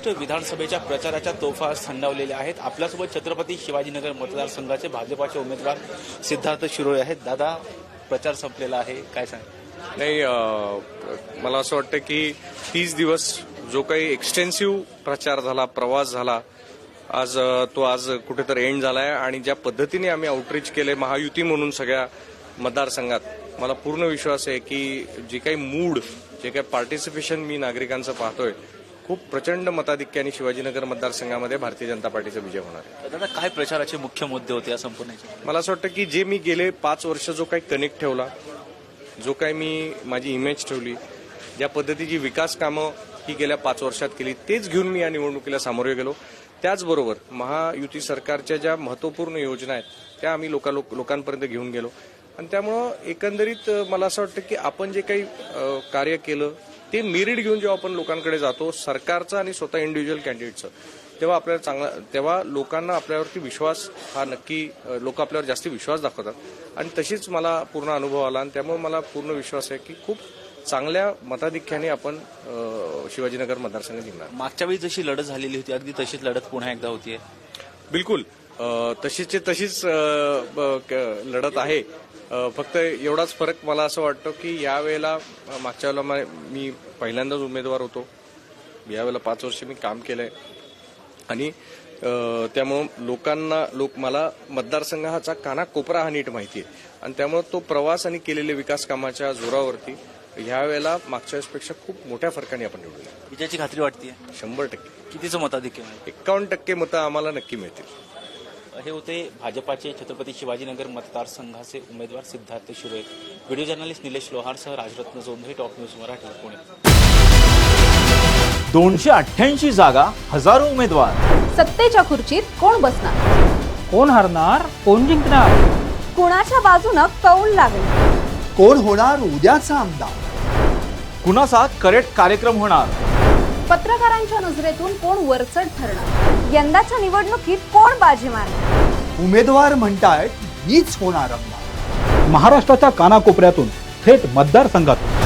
महाराष्ट्र विधानसभेच्या प्रचाराच्या तोफा थंडावलेल्या आहेत. आपल्यासोबत छत्रपती शिवाजीनगर मतदारसंघाचे भाजपाचे उमेदवार सिद्धार्थ शिरोळे आहेत. दादा प्रचार संपलेला आहे. काय सांग नाही मला असं वाटतं की तीस दिवस जो काही एक्सटेन्सिव्ह प्रचार झाला प्रवास झाला आज तो आज कुठेतरी एंड झाला आहे आणि ज्या पद्धतीने आम्ही आउटरीच केले महायुती म्हणून सगळ्या मतदारसंघात मला पूर्ण विश्वास आहे की जे काही मूड जे काही पार्टिसिपेशन मी नागरिकांचं पाहतोय खूप प्रचंड मताधिक्याने शिवाजीनगर मतदारसंघामध्ये भारतीय जनता पार्टीचा विजय होणार आहे. दादा काय प्रचाराचे मुख्य मुद्दे होते या संपूर्ण? मला असं वाटतं की जे मी गेले पाच वर्ष जो काही कनेक्ट ठेवला जो काही मी माझी इमेज ठेवली ज्या पद्धतीची विकास कामं ही गेल्या पाच वर्षात केली तेच घेऊन मी या निवडणुकीला सामोरे गेलो. त्याचबरोबर महायुती सरकारच्या ज्या महत्त्वपूर्ण योजना आहेत त्या आम्ही लोका लोक- लोकांपर्यंत घेऊन गेलो. आणि त्यामुळं एकंदरीत मला असं वाटतं की आपण जे काही कार्य केलं ते मेरिट घेऊन जेव्हा आपण लोकांकडे जातो सरकारचं आणि स्वतः इंडिव्हिज्युअल कॅन्डिडेटचं तेव्हा आपल्याला चांगला तेव्हा लोकांना आपल्यावरती विश्वास हा नक्की लोक आपल्यावर जास्ती विश्वास दाखवतात. आणि तशीच मला पूर्ण अनुभव आला आणि त्यामुळे मला पूर्ण विश्वास आहे की खूप चांगल्या मताधिक्याने आपण शिवाजीनगर मतदारसंघ जिंकणार. मागच्या वेळी जशी लढत झालेली होती अगदी तशीच लढत पुन्हा एकदा होतीये. बिलकुल. तशीचे तशीच लढत आहे. फक्त एवढाच फरक मला असं वाटतं की यावेळेला मागच्या वेळेला मा- पहिल्यांदाच उमेदवार होतो. यावेळेला पाच वर्ष मी काम केलंय. आणि अ, त्यामुळं लोकांना लोक मला मतदारसंघाचा काना कोपरा हा नीट माहिती आहे आणि त्यामुळं तो प्रवास आणि केलेले विकास कामाच्या जोरावरती ह्या वेळेला मागच्या वेळेसपेक्षा खूप मोठ्या फरकाने आपण निवडून विजयाची खात्री वाटते शंभर टक्के. कितीचं मताधिक्य मिळेल? एक्कावन्न टक्के मतं आम्हाला नक्की मिळतील. हे होते भाजपाचे छत्रपती शिवाजीनगर मतदारसंघाचे उमेदवार सिद्धार्थ शिरोळे. व्हिडिओ जर्नलिस्ट निलेश लोहारसह राजरत्न जोंधे टॉप न्यूज मराठी पुणे. दोनशे अठ्ठ्याऐंशी जागा हजारो उमेदवार. सत्तेच्या खुर्चीत कोण बसणार? कोण हरणार? कोण जिंकणार? कुणाच्या बाजूनं कौल लागेल? कोण होणार उद्याचा आमदार? कुणाचा करेक्ट कार्यक्रम होणार? पत्रकारांच्या नजरेतून कोण वरचढ ठरणार? यंदाच्या निवडणुकीत कोण बाजी मारणार? उमेदवार म्हणतायत मीच होणार महाराष्ट्राच्या कानाकोपऱ्यातून थेट मतदारसंघातून.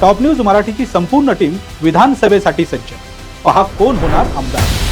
टॉप न्यूज मराठीची संपूर्ण टीम विधानसभेसाठी सज्ज. पहा कोण होणार आमदार.